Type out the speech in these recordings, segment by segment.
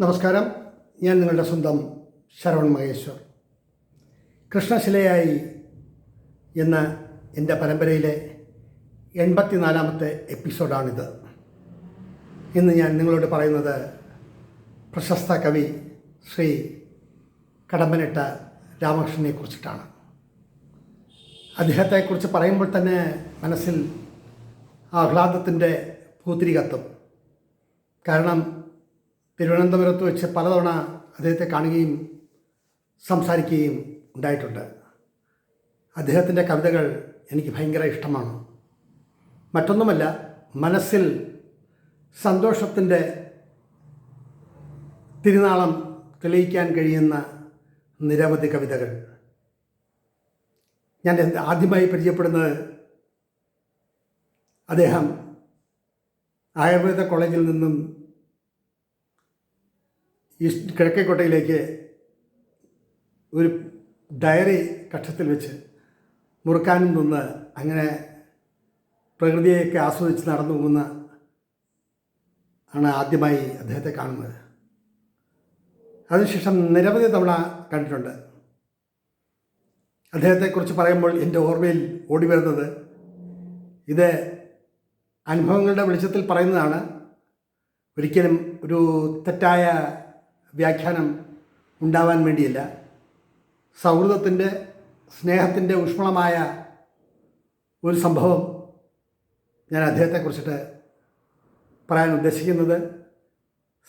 നമസ്കാരം. ഞാൻ നിങ്ങളുടെ സ്വന്തം ശരവൺ മഹേശ്വർ. കൃഷ്ണശിലയായി എന്ന എന്റെ പരമ്പരയിലെ എൺപത്തിനാലാമത്തെ എപ്പിസോഡാണിത്. ഇന്ന് ഞാൻ നിങ്ങളോട് പറയുന്നത് പ്രശസ്ത കവി ശ്രീ കടമ്പനിട്ട രാമകൃഷ്ണനെ കുറിച്ചിട്ടാണ്. അദ്ദേഹത്തെക്കുറിച്ച് പറയുമ്പോൾ തന്നെ മനസ്സിൽ ആഹ്ലാദത്തിന്റെ പൂത്തിരി കത്തും. കാരണം തിരുവനന്തപുരത്ത് വെച്ച് പലതവണ അദ്ദേഹത്തെ കാണുകയും സംസാരിക്കുകയും ഉണ്ടായിട്ടുണ്ട്. അദ്ദേഹത്തിന്റെ കവിതകൾ എനിക്ക് ഭയങ്കര ഇഷ്ടമാണ്. മറ്റൊന്നുമല്ല മനസ്സിൽ സന്തോഷത്തിന്റെ തിരുനാളം തെളിയിക്കാൻ കഴിയുന്ന നിരവധി കവിതകൾ. ഞാൻ ആദ്യമായി പരിചയപ്പെടുന്നത് അദ്ദേഹം ആയുർവേദ കോളേജിൽ നിന്നും ഈസ്റ്റ് കിഴക്കേക്കോട്ടയിലേക്ക് ഒരു ഡയറി കക്ഷത്തിൽ വെച്ച് മുറുക്കാനും നിന്ന് അങ്ങനെ പ്രകൃതിയെയൊക്കെ ആസ്വദിച്ച് നടന്നു പോകുന്ന ആണ് ആദ്യമായി അദ്ദേഹത്തെ കാണുന്നത്. അതിനുശേഷം നിരവധി തവണ കണ്ടിട്ടുണ്ട്. അദ്ദേഹത്തെക്കുറിച്ച് പറയുമ്പോൾ എന്റെ ഓർമ്മയിൽ ഓടി വരുന്നത് ഇത് അനുഭവങ്ങളുടെ വെളിച്ചത്തിൽ പറയുന്നതാണ്. ഒരിക്കലും ഒരു തെറ്റായ വ്യാഖ്യാനം ഉണ്ടാവാൻ വേണ്ടിയല്ല. സൗഹൃദത്തിന്റെ സ്നേഹത്തിന്റെ ഊഷ്മളമായ ഒരു സംഭവം ഞാൻ അദ്ദേഹത്തെക്കുറിച്ചിട്ട് പറയാൻ ഉദ്ദേശിക്കുന്നത്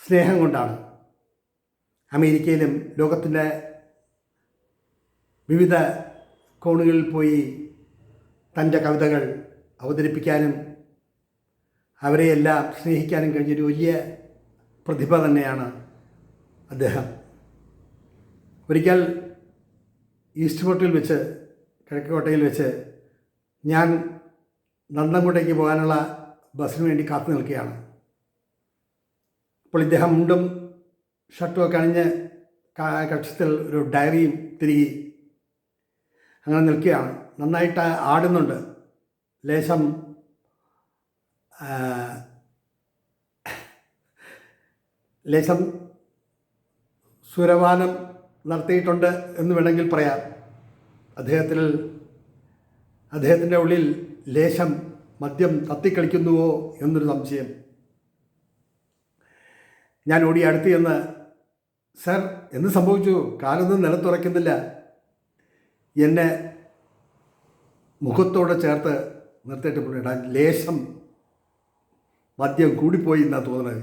സ്നേഹം കൊണ്ടാണ്. അമേരിക്കയിലും ലോകത്തിന്റെ വിവിധ കോണുകളിൽ പോയി തന്റെ കവിതകൾ അവതരിപ്പിക്കാനും അവരെയെല്ലാം സ്നേഹിക്കാനും കഴിഞ്ഞൊരു വലിയ പ്രതിഭ തന്നെയാണ് അദ്ദേഹം ഒരിക്കൽ ഈസ്റ്റ് ഫോർട്ടിൽ വെച്ച് കിഴക്കോട്ടയിൽ വെച്ച് ഞാൻ നന്ദൻകോട്ടയ്ക്ക് പോകാനുള്ള ബസ്സിന് വേണ്ടി കാത്തു നിൽക്കുകയാണ്. അപ്പോൾ ഇദ്ദേഹം മുണ്ടും ഷർട്ടും ഒക്കെ അണിഞ്ഞ് കക്ഷത്തിൽ ഒരു ഡയറിയും തിരികെ അങ്ങനെ നിൽക്കുകയാണ്. നന്നായിട്ട് ആടുന്നുണ്ട്. ലേശം ലേശം സുരപാനം നടത്തിയിട്ടുണ്ട് എന്ന് വേണമെങ്കിൽ പറയാം. അദ്ദേഹത്തിൽ അദ്ദേഹത്തിന്റെ ഉള്ളിൽ ലേശം മദ്യം തത്തിക്കളിക്കുന്നുവോ എന്നൊരു സംശയം. ഞാൻ ഓടി അടുത്ത് ചെന്ന് സർ എന്ത് സംഭവിച്ചു? കാലൊന്നും നിലത്തുറയ്ക്കുന്നില്ല. എന്നെ മുഖത്തോടെ ചേർത്ത് നിർത്തിയിട്ട് പോയിട്ടാ ലേശം മദ്യം കൂടിപ്പോയി എന്നാ തോന്നുന്നത്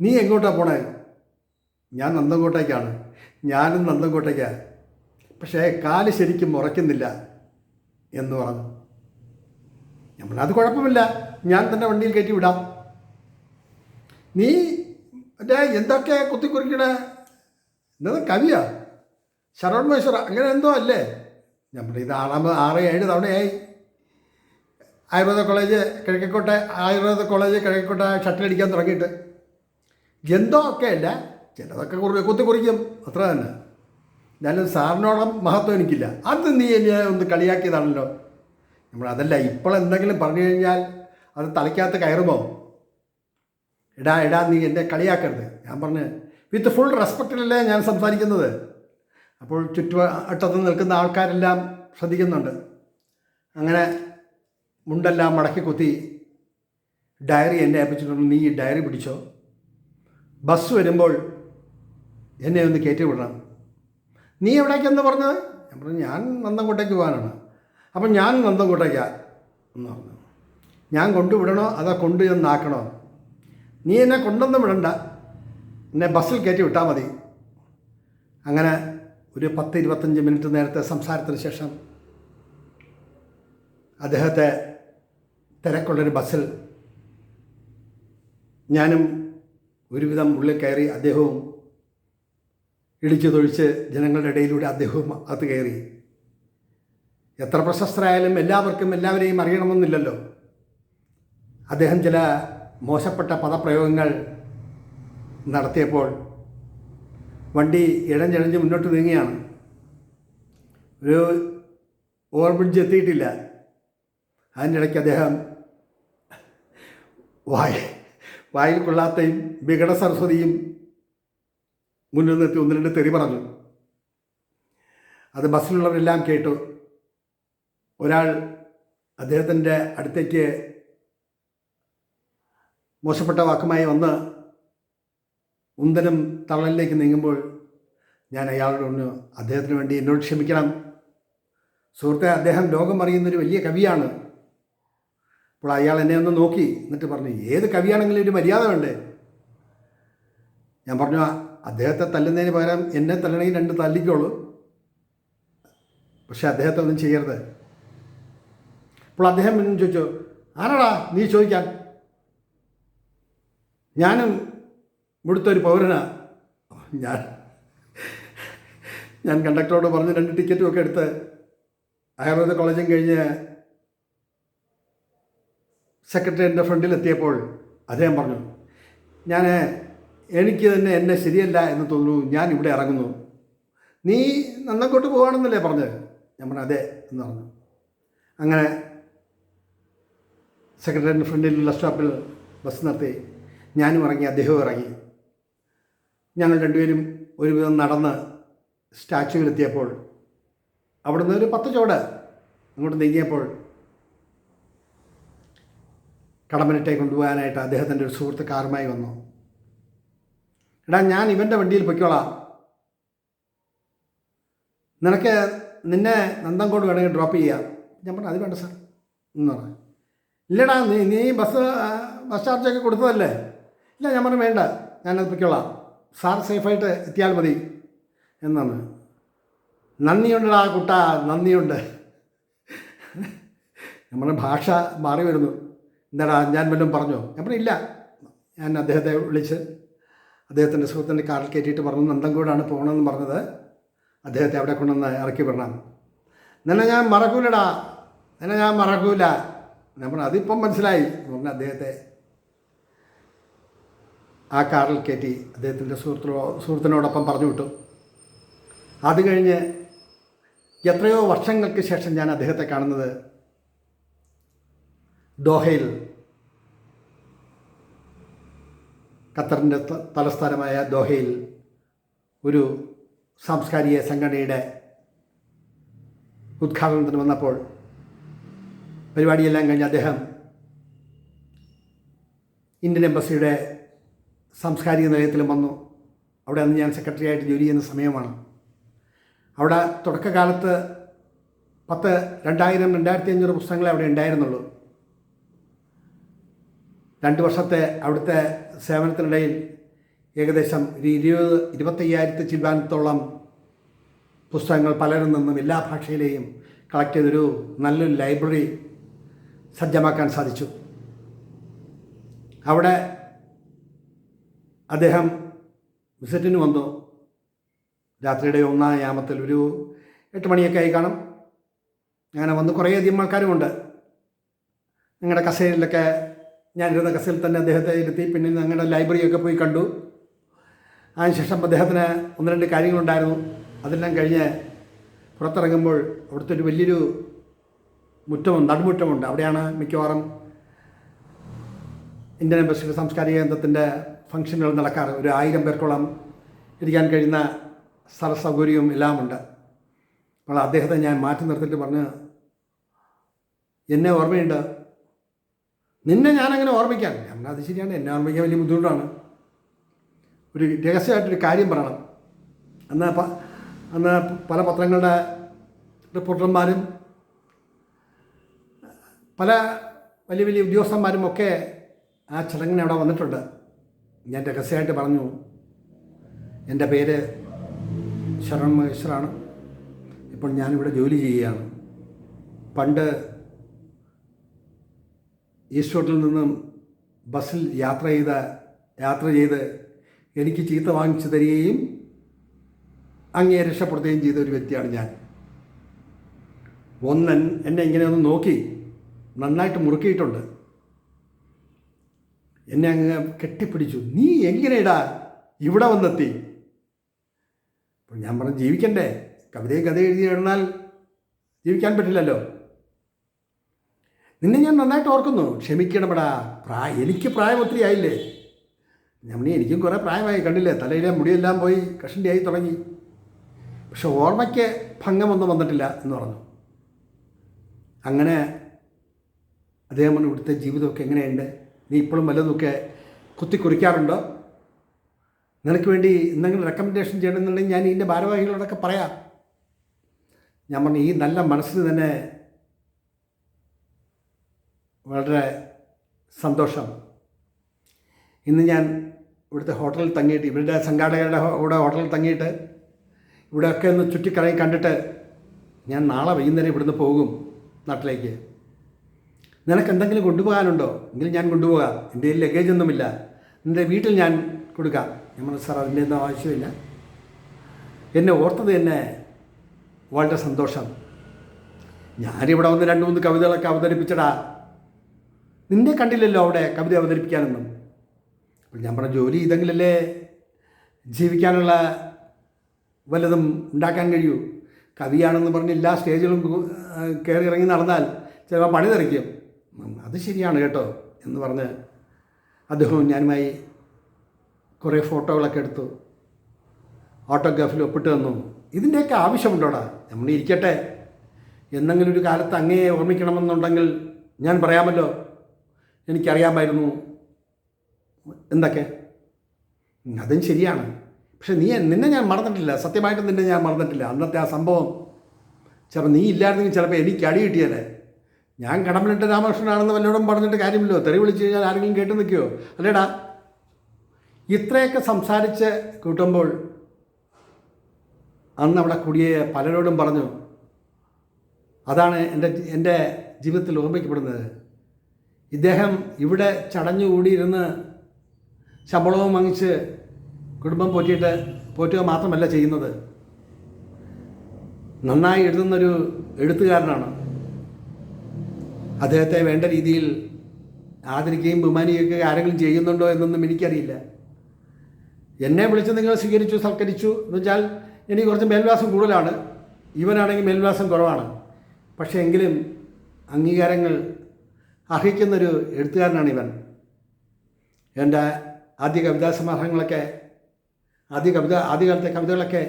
നീ എങ്ങോട്ടാണ് പോണേ? ഞാൻ നന്ദൻകോട്ടേക്കാണ്. ഞാനും നന്ദൻകോട്ടേക്കാണ് പക്ഷേ കാൽ ശരിക്കും ഉറയ്ക്കുന്നില്ല എന്ന് പറഞ്ഞു. നമ്മളത് കുഴപ്പമില്ല. ഞാൻ തന്നെ വണ്ടിയിൽ കയറ്റി വിടാം. നീ മറ്റേ എന്തൊക്കെ കുത്തിക്കുറിക്കണേ? എന്നത് കവിയാ. ശരവൺമേശ്വര അങ്ങനെ എന്തോ അല്ലേ? നമ്മുടെ ഇത് ആറാമത് ആറ് ഏഴ് തവണയായി. ആയുർവേദ കോളേജ് കിഴക്കോട്ടെ ആയുർവേദ കോളേജ് കിഴക്കോട്ടെ ഷട്ടിലടിക്കാൻ തുടങ്ങിയിട്ട്. എന്തോ ഒക്കെ അല്ല. ചിലതൊക്കെ കുറേ കൊത്തി കുറിക്കും അത്ര തന്നെ. എന്നാലും സാറിനോളം മഹത്വം എനിക്കില്ല. അത് നീ എന്നെ ഒന്ന് കളിയാക്കിയതാണല്ലോ. നമ്മൾ അതല്ല ഇപ്പോൾ എന്തെങ്കിലും പറഞ്ഞു കഴിഞ്ഞാൽ അത് തലയ്ക്കകത്ത് കയറുമോ? എടാ എടാ നീ എന്നെ കളിയാക്കരുത്. ഞാൻ പറഞ്ഞ് വിത്ത് ഫുൾ റെസ്പെക്റ്റിലല്ലേ ഞാൻ സംസാരിക്കുന്നത്? അപ്പോൾ ചുറ്റുവട്ടത്ത് നിൽക്കുന്ന ആൾക്കാരെല്ലാം ശ്രദ്ധിക്കുന്നുണ്ട്. അങ്ങനെ മുണ്ടെല്ലാം മടക്കി കുത്തി ഡയറി എന്നെ ഏൽപ്പിച്ചിട്ടുണ്ട്. നീ ഈ ഡയറി പിടിച്ചോ? ബസ് വരുമ്പോൾ എന്നെ ഒന്ന് കയറ്റി വിടണം നീ എവിടേക്കെന്ന് പറഞ്ഞത്? ഞാൻ പറഞ്ഞു ഞാൻ നന്ദൻകോട്ടേക്ക് പോകാനാണ്. അപ്പം ഞാൻ നന്ദൻകോട്ടേക്കാ. എന്ന് പറഞ്ഞു. ഞാൻ കൊണ്ടുവിടണോ? അതോ കൊണ്ടു ചെന്നാക്കണോ നീ എന്നെ കൊണ്ടൊന്നും വിടണ്ട. എന്നെ ബസ്സിൽ കയറ്റി വിട്ടാൽ മതി. അങ്ങനെ ഒരു പത്ത് ഇരുപത്തഞ്ച് മിനിറ്റ് നേരത്തെ സംസാരത്തിന് ശേഷം അദ്ദേഹത്തെ തിരക്കുള്ളൊരു ബസ്സിൽ ഞാനും ഒരുവിധം ഉള്ളിൽ കയറി അദ്ദേഹവും ഇടിച്ചു തൊഴിച്ച് ജനങ്ങളുടെ ഇടയിലൂടെ അദ്ദേഹവും അത് കയറി. എത്ര പ്രശസ്തരായാലും എല്ലാവർക്കും എല്ലാവരെയും അറിയണമെന്നില്ലല്ലോ. അദ്ദേഹം ചില മോശപ്പെട്ട പദപ്രയോഗങ്ങൾ നടത്തിയപ്പോൾ വണ്ടി ഇഴഞ്ഞിഴഞ്ഞ് മുന്നോട്ട് നീങ്ങിയാണ് ഒരു ഓവർബ്രിഡ്ജ് എത്തിയിട്ടില്ല. അതിനിടയ്ക്ക് അദ്ദേഹം വായ വായിൽ കൊള്ളാത്തയും വികട സരസ്വതിയും മുന്നിൽ നിർത്തി ഒന്ന് രണ്ട് തെറി പറഞ്ഞു. അത് ബസ്സിലുള്ളവരെല്ലാം കേട്ടു. ഒരാൾ അദ്ദേഹത്തിന്റെ അടുത്തേക്ക് മോശപ്പെട്ട വാക്കുമായി വന്ന് ഉന്തനും തള്ളലിലേക്ക് നീങ്ങുമ്പോൾ ഞാൻ അയാളോട് ഒന്ന് അദ്ദേഹത്തിന് വേണ്ടി എന്നോട് ക്ഷമിക്കണം. സുഹൃത്തെ അദ്ദേഹം ലോകം അറിയുന്നൊരു വലിയ കവിയാണ്. അപ്പോൾ അയാൾ എന്നെ ഒന്ന് നോക്കി എന്നിട്ട് പറഞ്ഞു ഏത് കവിയാണെങ്കിലും ഒരു മര്യാദ വേണ്ടേ? ഞാൻ പറഞ്ഞു അദ്ദേഹത്തെ തല്ലുന്നതിന് പകരം എന്നെ തല്ലണമെങ്കിൽ രണ്ട് തല്ലിക്കോളൂ. പക്ഷെ അദ്ദേഹത്തെ ഒന്നും ചെയ്യരുത്. അപ്പോൾ അദ്ദേഹം പിന്നെ ചോദിച്ചു ആരാടാ നീ ചോദിക്കാൻ? ഞാനും ഇവിടുത്തെ ഒരു പൗരനാ. ഞാൻ ഞാൻ കണ്ടക്ടറോട് പറഞ്ഞ് രണ്ട് ടിക്കറ്റും ഒക്കെ എടുത്ത് ആയുർവേദ കോളേജും കഴിഞ്ഞ് സെക്രട്ടറിയുടെ ഫ്രണ്ടിലെത്തിയപ്പോൾ അദ്ദേഹം പറഞ്ഞു ഞാൻ എനിക്ക് തന്നെ എന്നെ ശരിയല്ല എന്ന് തോന്നുന്നു ഞാൻ ഇവിടെ ഇറങ്ങുന്നു. നീ നന്നക്കോട്ട് പോവാണെന്നല്ലേ പറഞ്ഞത്? ഞാൻ പറഞ്ഞു അതെ എന്ന് പറഞ്ഞു. അങ്ങനെ സെക്രട്ടറിയുടെ ഫ്രണ്ടിലുള്ള സ്റ്റോപ്പിൽ ബസ് നിർത്തി. ഞാനും ഇറങ്ങി അദ്ദേഹവും ഇറങ്ങി. ഞങ്ങൾ രണ്ടുപേരും ഒരുവിധം നടന്ന് സ്റ്റാച്യുവിലെത്തിയപ്പോൾ അവിടുന്ന് ഒരു പത്ത് ചോട് അങ്ങോട്ട് നീങ്ങിയപ്പോൾ കടമ്പനിട്ടെ കൊണ്ടുപോകാനായിട്ട് അദ്ദേഹത്തിന്റെ ഒരു സുഹൃത്ത് കാറുമായി വന്നു. എടാ ഞാൻ ഇവന്റെ വണ്ടിയിൽ പൊയ്ക്കോളാം. നിനക്ക് നിന്നെ നന്ദൻകോട് വേണമെങ്കിൽ ഡ്രോപ്പ് ചെയ്യാം. ഞാൻ പറഞ്ഞു അത് വേണ്ട സാർ എന്ന് പറഞ്ഞു. ഇല്ലടാ നീ നീ ബസ് ബസ് ചാർജൊക്കെ കൊടുത്തതല്ലേ? ഇല്ല ഞാൻ പറഞ്ഞു വേണ്ട. ഞാനത് പൊയ്ക്കോളാം. സാർ സേഫായിട്ട് എത്തിയാൽ മതി. എന്നാണ് നന്ദിയുണ്ടടാ കുട്ട നന്ദിയുണ്ട്. നമ്മുടെ ഭാഷ മാറി വരുന്നു. എന്താടാ ഞാൻ വല്ലതും പറഞ്ഞോ? ഞാൻ പറഞ്ഞില്ല ഞാൻ അദ്ദേഹത്തെ വിളിച്ച് അദ്ദേഹത്തിന്റെ സുഹൃത്തിന്റെ കാറിൽ കയറ്റിയിട്ട് പറഞ്ഞു നന്ദൻകൂടാണ് പോകണമെന്ന് പറഞ്ഞത്. അദ്ദേഹത്തെ അവിടെ കൊണ്ടുവന്ന് ഇറക്കി വിടണം. നിന്നെ ഞാൻ മറക്കൂലടാ. നിന്നെ ഞാൻ മറക്കൂല. ഞാൻ പറഞ്ഞു അതിപ്പം മനസ്സിലായി. പറഞ്ഞ് അദ്ദേഹത്തെ ആ കാറിൽ കയറ്റി അദ്ദേഹത്തിന്റെ സുഹൃത്തിനോ സുഹൃത്തിനോടൊപ്പം പറഞ്ഞു വിട്ടു. അത് കഴിഞ്ഞ് എത്രയോ വർഷങ്ങൾക്ക് ശേഷം ഞാൻ അദ്ദേഹത്തെ കാണുന്നത് ദോഹയിൽ ഖത്തറിന്റെ തലസ്ഥാനമായ ദോഹയിൽ ഒരു സാംസ്കാരിക സംഘടനയുടെ ഉദ്ഘാടനത്തിന് വന്നപ്പോൾ പരിപാടിയെല്ലാം കഴിഞ്ഞ് അദ്ദേഹം ഇന്ത്യൻ എംബസിയുടെ സാംസ്കാരിക നിലയത്തിലും വന്നു. അവിടെ അന്ന് ഞാൻ സെക്രട്ടറി ആയിട്ട് ജോലി ചെയ്യുന്ന സമയമാണ്. അവിടെ തുടക്കകാലത്ത് പത്ത് രണ്ടായിരം രണ്ടായിരത്തി അഞ്ഞൂറ് പുസ്തകങ്ങളെ അവിടെ ഉണ്ടായിരുന്നുള്ളൂ. രണ്ട് വർഷത്തെ അവിടുത്തെ സേവനത്തിനിടയിൽ ഏകദേശം ഒരു ഇരുപത് ഇരുപത്തയ്യായിരത്തി ചിൽവാനത്തോളം പുസ്തകങ്ങൾ പലരിൽ നിന്നും എല്ലാ ഭാഷയിലെയും കളക്ട് ചെയ്തൊരു നല്ലൊരു ലൈബ്രറി സജ്ജമാക്കാൻ സാധിച്ചു. അവിടെ അദ്ദേഹം വിസിറ്റിന് വന്നു. രാത്രിയുടെ ഒന്നാം യാമത്തിൽ ഒരു എട്ട് മണിയൊക്കെ ആയി കാണും. അങ്ങനെ വന്ന് കുറേയധികം ആൾക്കാരുമുണ്ട്. നിങ്ങളുടെ കസേരയിലൊക്കെ ഞാനിരുന്ന കസിൽ തന്നെ അദ്ദേഹത്തെ ഇരുത്തി പിന്നെ ഞങ്ങളുടെ ലൈബ്രറിയൊക്കെ പോയി കണ്ടു. അതിനുശേഷം അദ്ദേഹത്തിന് ഒന്ന് രണ്ട് കാര്യങ്ങളുണ്ടായിരുന്നു. അതെല്ലാം കഴിഞ്ഞ് പുറത്തിറങ്ങുമ്പോൾ അവിടുത്തെ ഒരു വലിയൊരു മുറ്റമുണ്ട് നടുമുറ്റമുണ്ട്. അവിടെയാണ് മിക്കവാറും ഇന്ത്യൻ എംബസി സാംസ്കാരിക കേന്ദ്രത്തിന്റെ ഫംഗ്ഷനുകൾ നടക്കാറ്. ഒരു ആയിരം പേർക്കോളം ഇരിക്കാൻ കഴിയുന്ന സ്ഥല സൗകര്യവും എല്ലാമുണ്ട്. അപ്പോൾ അദ്ദേഹത്തെ ഞാൻ മാറ്റി നിർത്തിയിട്ട് പറഞ്ഞ് എന്നെ ഓർമ്മയുണ്ട്. നിന്നെ ഞാനങ്ങനെ ഞാൻ പറഞ്ഞു, അത് ശരിയാണ്. എന്നെ ഓർമ്മിക്കാൻ വലിയ ബുദ്ധിമുട്ടാണ്. ഒരു രഹസ്യമായിട്ടൊരു കാര്യം പറയണം. അന്ന് അന്ന് പല പത്രങ്ങളുടെ റിപ്പോർട്ടർമാരും പല വലിയ വലിയ ഉദ്യോഗസ്ഥന്മാരും ഒക്കെ ആ ചടങ്ങിന് അവിടെ വന്നിട്ടുണ്ട്. ഞാൻ രഹസ്യമായിട്ട് പറഞ്ഞു. എന്റെ പേര് ശരൺ മഹേശ്വറാണ് ഇപ്പോൾ ഞാനിവിടെ ജോലി ചെയ്യുകയാണ്. പണ്ട് ഈസ്റ്റോട്ടിൽ നിന്നും ബസ്സിൽ യാത്ര ചെയ്ത യാത്ര ചെയ്ത് എനിക്ക് ചീത്ത വാങ്ങിച്ചു തരികയും അങ്ങേ രക്ഷപ്പെടുത്തുകയും ചെയ്ത ഒരു വ്യക്തിയാണ് ഞാൻ. ഒന്നൻ എന്നെ ഇങ്ങനെ ഒന്ന് നോക്കി നന്നായിട്ട് മുറുക്കിയിട്ടുണ്ട്. എന്നെ അങ്ങ് കെട്ടിപ്പിടിച്ചു. നീ എങ്ങനെയിടാ ഇവിടെ വന്നെത്തി? ഞാൻ പറഞ്ഞു ജീവിക്കണ്ടേ. കവിതയും കഥ എഴുതി എഴുന്നാൽ ജീവിക്കാൻ പറ്റില്ലല്ലോ. നിന്നെ ഞാൻ നന്നായിട്ട് ഓർക്കുന്നു. ക്ഷമിക്കണമടാ. പ്രായ എനിക്ക് പ്രായം ഒത്തിരി ആയില്ലേ? ഞമ്മണി എനിക്കും കുറേ പ്രായമായി. കണ്ടില്ലേ? തലയിലെ മുടിയെല്ലാം പോയി കഷണ്ടിയായി തുടങ്ങി. പക്ഷെ ഓർമ്മയ്ക്ക് ഭംഗമൊന്നും വന്നിട്ടില്ല എന്ന് പറഞ്ഞു. അങ്ങനെ അദ്ദേഹം പറഞ്ഞു ഇവിടുത്തെ ജീവിതമൊക്കെ എങ്ങനെയുണ്ട്? നീ ഇപ്പോഴും വല്ലതുമൊക്കെ കുത്തി കുറിക്കാറുണ്ടോ? നിനക്ക് വേണ്ടി എന്തെങ്കിലും റെക്കമെൻഡേഷൻ ചെയ്യണമെന്നുണ്ടെങ്കിൽ ഞാൻ ഇതിന്റെ ഭാരവാഹികളോടൊക്കെ പറയാം. ഞാൻ പറഞ്ഞു ഈ നല്ല മനസ്സിന് തന്നെ വളരെ സന്തോഷം. ഇന്ന് ഞാൻ ഇവിടുത്തെ ഹോട്ടലിൽ തങ്ങിയിട്ട് ഇവരുടെ സംഘാടകരുടെ ഇവിടെ ഹോട്ടലിൽ തങ്ങിയിട്ട് ഇവിടെയൊക്കെ ഒന്ന് ചുറ്റിക്കറങ്ങി കണ്ടിട്ട് ഞാൻ നാളെ വൈകുന്നേരം ഇവിടുന്ന് പോകും നാട്ടിലേക്ക്. നിനക്ക് എന്തെങ്കിലും കൊണ്ടുപോകാനുണ്ടോ? എങ്കിൽ ഞാൻ കൊണ്ടുപോകാം. എന്റെ കയ്യിൽ ലഗേജ് ഒന്നുമില്ല. നിന്റെ വീട്ടിൽ ഞാൻ കൊടുക്കാം. ഞാൻ പറഞ്ഞു സാർ അതിന്റെ ഒന്നും ആവശ്യമില്ല. എന്നെ ഓർത്തത് എന്നെ വളരെ സന്തോഷം. ഞാനിവിടെ വന്ന് രണ്ട് മൂന്ന് കവിതകളൊക്കെ അവതരിപ്പിച്ചടാ. നിന്നെ കണ്ടില്ലല്ലോ അവിടെ കവിത അവതരിപ്പിക്കാനൊന്നും. അപ്പോൾ ഞാൻ പറഞ്ഞ ജോലി ഇതെങ്കിലല്ലേ ജീവിക്കാനുള്ള വല്ലതും ഉണ്ടാക്കാൻ കഴിയൂ. കവിയാണെന്ന് പറഞ്ഞ് എല്ലാ സ്റ്റേജുകളും കയറി ഇറങ്ങി നടന്നാൽ ചിലപ്പോൾ പണി തെറിക്കും. അത് ശരിയാണ് കേട്ടോ എന്ന് പറഞ്ഞ് അദ്ദേഹവും ഞാനുമായി കുറേ ഫോട്ടോകളൊക്കെ എടുത്തു. ഓട്ടോഗ്രാഫിൽ ഒപ്പിട്ട് തന്നു. ഇതിന്റെയൊക്കെ ആവശ്യമുണ്ടോടാ? നമ്മൾ ഇരിക്കട്ടെ. എന്നെങ്കിലും ഒരു കാലത്ത് അങ്ങേ ഓർമ്മിക്കണമെന്നുണ്ടെങ്കിൽ ഞാൻ പറയാമല്ലോ. എനിക്കറിയാമായിരുന്നു. എന്തൊക്കെ? അതും ശരിയാണ്. പക്ഷെ നീ നിന്നെ ഞാൻ മറന്നിട്ടില്ല. സത്യമായിട്ടും നിന്നെ ഞാൻ മറന്നിട്ടില്ല. അന്നത്തെ ആ സംഭവം. ചിലപ്പോൾ നീ ഇല്ലായിരുന്നെങ്കിൽ ചിലപ്പോൾ എനിക്ക് അടി കിട്ടിയാലേ ഞാൻ കടമ്പനിട്ട് രാമകൃഷ്ണനാണെന്ന് വല്ലോടും പറഞ്ഞിട്ട് കാര്യമില്ലോ തെറി വിളിച്ച് കഴിഞ്ഞാൽ ആരെങ്കിലും കേട്ട് നിൽക്കുമോ അല്ലേടാ ഇത്രയൊക്കെ സംസാരിച്ച് കൂട്ടുമ്പോൾ അന്ന് അവിടെ കുടിയെ പലരോടും പറഞ്ഞു അതാണ് എന്റെ എന്റെ ജീവിതത്തിൽ ഓർമ്മിക്കപ്പെടുന്നത് ഇദ്ദേഹം ഇവിടെ ചടഞ്ഞുകൂടിയിരുന്ന് ശമ്പളവും വാങ്ങിച്ച് കുടുംബം പോറ്റിയിട്ട് പോറ്റുക മാത്രമല്ല ചെയ്യുന്നത്. നന്നായി എഴുതുന്നൊരു എഴുത്തുകാരനാണ്. അദ്ദേഹത്തെ വേണ്ട രീതിയിൽ ആദരിക്കുകയും ബഹുമാനിക്കുകയൊക്കെ ആരെങ്കിലും ചെയ്യുന്നുണ്ടോ എന്നൊന്നും എനിക്കറിയില്ല. എന്നെ വിളിച്ച് നിങ്ങൾ സ്വീകരിച്ചു സൽക്കരിച്ചു എന്ന് വെച്ചാൽ എനിക്ക് കുറച്ച് മേൽവാസം കൂടുതലാണ്. ഇവനാണെങ്കിൽ മേൽവാസം കുറവാണ്. പക്ഷേ എങ്കിലും അംഗീകാരങ്ങൾ അർഹിക്കുന്നൊരു എഴുത്തുകാരനാണ് ഇവൻ എന്റെ ആദ്യ കവിതാ സമാഹാരങ്ങളൊക്കെ ആദ്യ കവിത ആദ്യകാലത്തെ കവിതകളൊക്കെ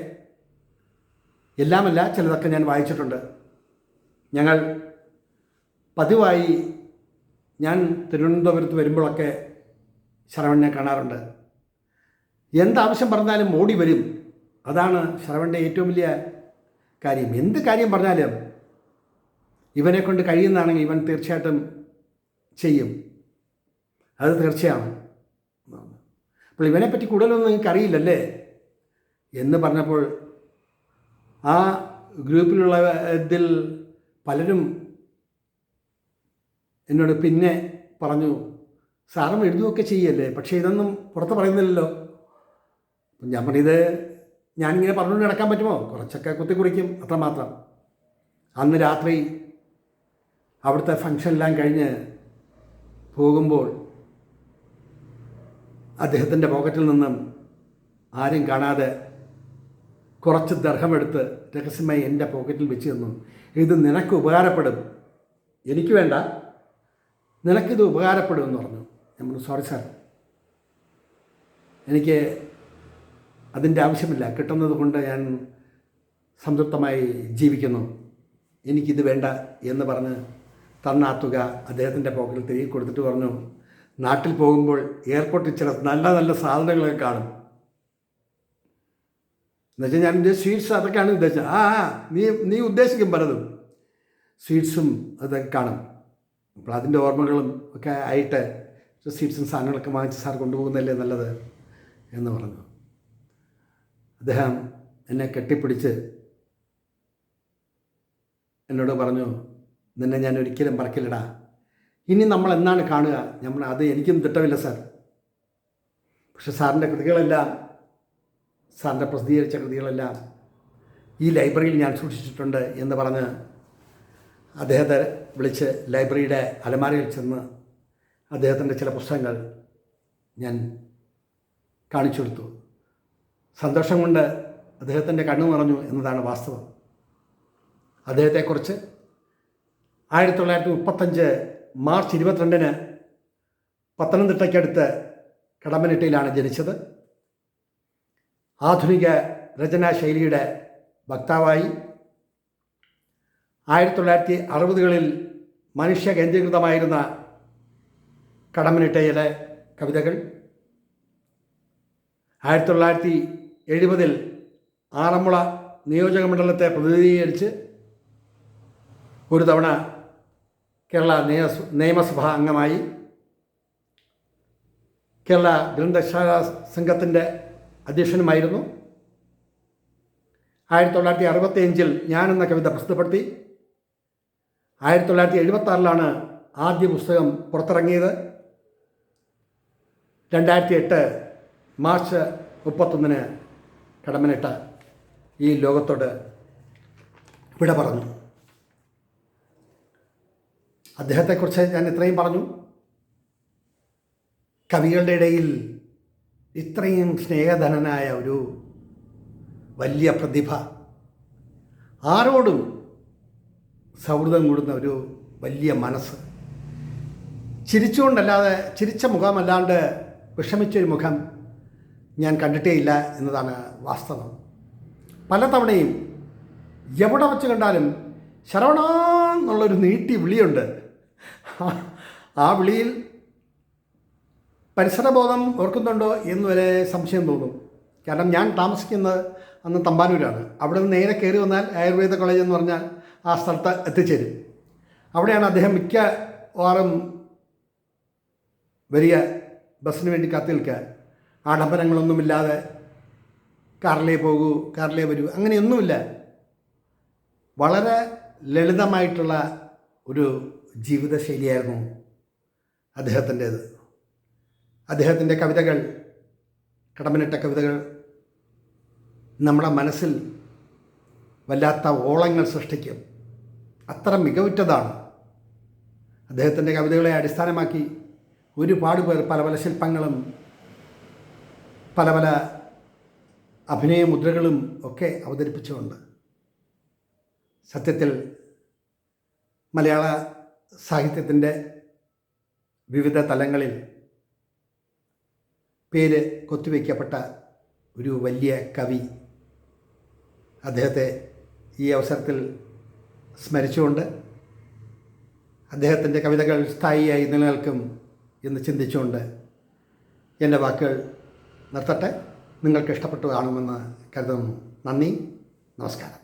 എല്ലാമല്ല ചിലതൊക്കെ ഞാൻ വായിച്ചിട്ടുണ്ട്. ഞങ്ങൾ പതിവായി ഞാൻ തിരുവനന്തപുരത്ത് വരുമ്പോഴൊക്കെ ശരവണനെ കാണാറുണ്ട്. എന്താവശ്യം പറഞ്ഞാലും ഓടി വരും. അതാണ് ശരവണന്റെ ഏറ്റവും വലിയ കാര്യം. എന്ത് കാര്യം പറഞ്ഞാലും ഇവനെ കൊണ്ട് കഴിയുന്നതാണെങ്കിൽ ഇവൻ തീർച്ചയായിട്ടും ചെയ്യും. അത് തീർച്ചയാണ്. അപ്പോൾ ഇവനെപ്പറ്റി കൂടുതലൊന്നും നിങ്ങൾക്ക് അറിയില്ലല്ലേ? എന്ന് പറഞ്ഞപ്പോൾ ആ ഗ്രൂപ്പിലുള്ള ഇതിൽ പലരും എന്നോട് പിന്നെ പറഞ്ഞു സാറും എഴുതുകയൊക്കെ ചെയ്യല്ലേ? പക്ഷേ ഇതൊന്നും പുറത്ത് പറയുന്നില്ലല്ലോ. ഞാൻ പറഞ്ഞത് ഞാനിങ്ങനെ പറഞ്ഞുകൊണ്ട് നടക്കാൻ പറ്റുമോ? കുറച്ചൊക്കെ കുത്തി കുറിക്കും അത്രമാത്രം. അന്ന് രാത്രി അവിടുത്തെ ഫംഗ്ഷനെല്ലാം കഴിഞ്ഞ് പോകുമ്പോൾ അദ്ദേഹത്തിന്റെ പോക്കറ്റിൽ നിന്നും ആരും കാണാതെ കുറച്ച് ദർഹമെടുത്ത് രഹസ്യമായി എന്റെ പോക്കറ്റിൽ വെച്ച് തന്നു. ഇത് നിനക്ക് ഉപകാരപ്പെടും. എനിക്ക് വേണ്ട. നിനക്കിത് ഉപകാരപ്പെടും എന്ന് പറഞ്ഞു. ഞാൻ പറഞ്ഞു സോറി സാർ എനിക്ക് അതിന്റെ ആവശ്യമില്ല. കിട്ടുന്നത് കൊണ്ട് ഞാൻ സംതൃപ്തമായി ജീവിക്കുന്നു. എനിക്കിത് വേണ്ട എന്ന് പറഞ്ഞ് തന്ന ആ തുക അദ്ദേഹത്തിന്റെ പോക്കറ്റിൽ തിരികെ കൊടുത്തിട്ട് പറഞ്ഞു നാട്ടിൽ പോകുമ്പോൾ എയർപോർട്ടിൽ ചില നല്ല നല്ല സാധനങ്ങളൊക്കെ കാണും. എന്നുവെച്ചാൽ ഞാൻ എന്റെ സ്വീറ്റ്സ് അതൊക്കെയാണ് ഉദ്ദേശിച്ചത്. ആ നീ നീ ഉദ്ദേശിക്കും പലതും. സ്വീറ്റ്സും അതൊക്കെ കാണും. അപ്പോൾ അതിന്റെ ഓർമ്മകളും ഒക്കെ ആയിട്ട് സ്വീറ്റ്സും സാധനങ്ങളൊക്കെ വാങ്ങിച്ച് സാർ കൊണ്ടുപോകുന്നതല്ലേ നല്ലത് എന്ന് പറഞ്ഞു. അദ്ദേഹം എന്നെ കെട്ടിപ്പിടിച്ച് എന്നോട് പറഞ്ഞു നിന്നെ ഞാൻ ഒരിക്കലും മറക്കില്ലടാ. ഇനി നമ്മൾ എന്നാണ് കാണുക? നമ്മൾ അത് എനിക്കും തിട്ടമില്ല സാർ. പക്ഷെ സാറിന്റെ കൃതികളെല്ലാം സാറിന്റെ പ്രസിദ്ധീകരിച്ച കൃതികളെല്ലാം ഈ ലൈബ്രറിയിൽ ഞാൻ സൂക്ഷിച്ചിട്ടുണ്ട് എന്ന് പറഞ്ഞ് അദ്ദേഹത്തെ വിളിച്ച് ലൈബ്രറിയുടെ അലമാരയിൽ ചെന്ന് അദ്ദേഹത്തിന്റെ ചില പുസ്തകങ്ങൾ ഞാൻ കാണിച്ചു കൊടുത്തു. സന്തോഷം കൊണ്ട് അദ്ദേഹത്തിന്റെ കണ്ണു നിറഞ്ഞു എന്നതാണ് വാസ്തവം. അദ്ദേഹത്തെക്കുറിച്ച് ആയിരത്തി തൊള്ളായിരത്തി മുപ്പത്തഞ്ച് മാർച്ച് ഇരുപത്തിരണ്ടിന് പത്തനംതിട്ടയ്ക്കടുത്ത് കടമ്പനിട്ടയിലാണ് ജനിച്ചത്. ആധുനിക രചനാശൈലിയുടെ വക്താവായി. ആയിരത്തി തൊള്ളായിരത്തി അറുപതുകളിൽ മനുഷ്യ കേന്ദ്രീകൃതമായിരുന്ന കടമ്പനിട്ടയിലെ കവിതകൾ. ആയിരത്തി തൊള്ളായിരത്തി എഴുപതിൽ ആറന്മുള നിയോജക മണ്ഡലത്തെ പ്രതിനിധീകരിച്ച് ഒരു തവണ കേരള നിയമ നിയമസഭാ അംഗമായി കേരള ഗ്രന്ഥശാല സംഘത്തിന്റെ അധ്യക്ഷനുമായിരുന്നു. ആയിരത്തി തൊള്ളായിരത്തി അറുപത്തിയഞ്ചിൽ ഞാൻ എന്ന കവിത പ്രസിദ്ധപ്പെടുത്തി. ആയിരത്തി തൊള്ളായിരത്തി എഴുപത്തി ആറിലാണ് ആദ്യ പുസ്തകം പുറത്തിറങ്ങിയത്. രണ്ടായിരത്തി എട്ട് മാർച്ച് മുപ്പത്തൊന്നിന് കടമനിട്ട ഈ ലോകത്തോട് വിട പറഞ്ഞു. അദ്ദേഹത്തെക്കുറിച്ച് ഞാൻ ഇത്രയും പറഞ്ഞു. കവികളുടെ ഇടയിൽ ഇത്രയും സ്നേഹധനനായ ഒരു വലിയ പ്രതിഭ ആരോടും സൗഹൃദം കൂടുന്ന ഒരു വലിയ മനസ്സ്. ചിരിച്ചുകൊണ്ടല്ലാതെ ചിരിച്ച മുഖമല്ലാണ്ട് വിഷമിച്ചൊരു മുഖം ഞാൻ കണ്ടിട്ടേ ഇല്ല എന്നതാണ് വാസ്തവം. പലതവണയും എവിടെ വച്ച് കണ്ടാലും ശരവണ എന്നുള്ളൊരു നീട്ടി വിളിയുണ്ട്. ആ- വിളിയിൽ പരിസരബോധം ഓർക്കുന്നുണ്ടോ എന്ന് വരെ സംശയം തോന്നും. കാരണം ഞാൻ താമസിക്കുന്നത് അന്ന് തമ്പാനൂരാണ്. അവിടെ നിന്ന് നേരെ കയറി വന്നാൽ ആയുർവേദ കോളേജ് എന്ന് പറഞ്ഞാൽ ആ സ്ഥലത്ത് എത്തിച്ചേരും. അവിടെയാണ് അദ്ദേഹം മിക്ക വാറും വലിയ ബസ്സിന് വേണ്ടി കാത്തു നിൽക്കുക. ആഡംബരങ്ങളൊന്നുമില്ലാതെ കാറിലേ പോകൂ കാറിലേ വരൂ അങ്ങനെയൊന്നുമില്ല. വളരെ ലളിതമായിട്ടുള്ള ഒരു ജീവിതശൈലിയായിരുന്നു അദ്ദേഹത്തിന്റേത്. അദ്ദേഹത്തിന്റെ കവിതകൾ കടമനിട്ട കവിതകൾ നമ്മുടെ മനസ്സിൽ വല്ലാത്ത ഓളങ്ങൾ സൃഷ്ടിക്കും. അത്ര മികവുറ്റതാണ്. അദ്ദേഹത്തിന്റെ കവിതകളെ അടിസ്ഥാനമാക്കി ഒരുപാട് പേർ പല പല ശില്പങ്ങളും പല പല അഭിനയ മുദ്രകളും ഒക്കെ അവതരിപ്പിച്ചുകൊണ്ട്. സത്യത്തിൽ മലയാള സാഹിത്യത്തിന്റെ വിവിധ തലങ്ങളിൽ പേര് കൊത്തിവയ്ക്കപ്പെട്ട ഒരു വലിയ കവി അദ്ദേഹത്തെ ഈ അവസരത്തിൽ സ്മരിച്ചുകൊണ്ട് അദ്ദേഹത്തിന്റെ കവിതകൾ സ്ഥായിയായി നിലനിൽക്കും എന്ന് ചിന്തിച്ചുകൊണ്ട് എന്റെ വാക്കുകൾ നിർത്തട്ടെ. നിങ്ങൾക്ക് ഇഷ്ടപ്പെട്ടു കാണുമെന്ന് കരുതുന്നു. നന്ദി. നമസ്കാരം.